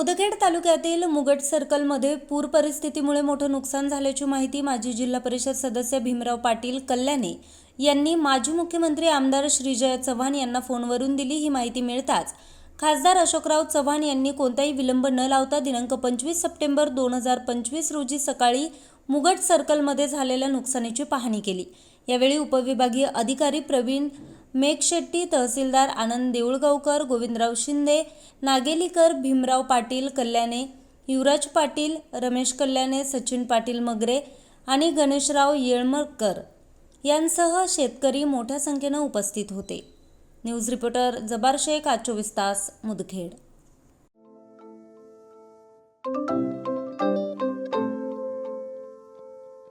मुदखेड तालुक्यातील मुगट सर्कलमध्ये पूर परिस्थितीमुळे मोठं नुकसान झाल्याची माहिती माजी जिल्हा परिषद सदस्य भीमराव पाटील कल्याणे यांनी माजी मुख्यमंत्री आमदार श्रीजय चव्हाण यांना फोनवरून दिली. ही माहिती मिळताच खासदार अशोकराव चव्हाण यांनी कोणताही विलंब न लावता दिनांक पंचवीस सप्टेंबर दोन हजार पंचवीस रोजी सकाळी मुगट सर्कलमध्ये झालेल्या नुकसानीची पाहणी केली. यावेळी उपविभागीय अधिकारी प्रवीण मेघशेट्टी तहसीलदार आनंद देऊळगावकर गोविंदराव शिंदे नागेलीकर भीमराव पाटील कल्याणे युवराज पाटील रमेश कल्याणे सचिन पाटील मगरे आणि गणेशराव येळमकर यांसह शेतकरी मोठ्या संख्येनं उपस्थित होते. न्यूज रिपोर्टर जबार शेख आज चोवीस तास मुदखेड.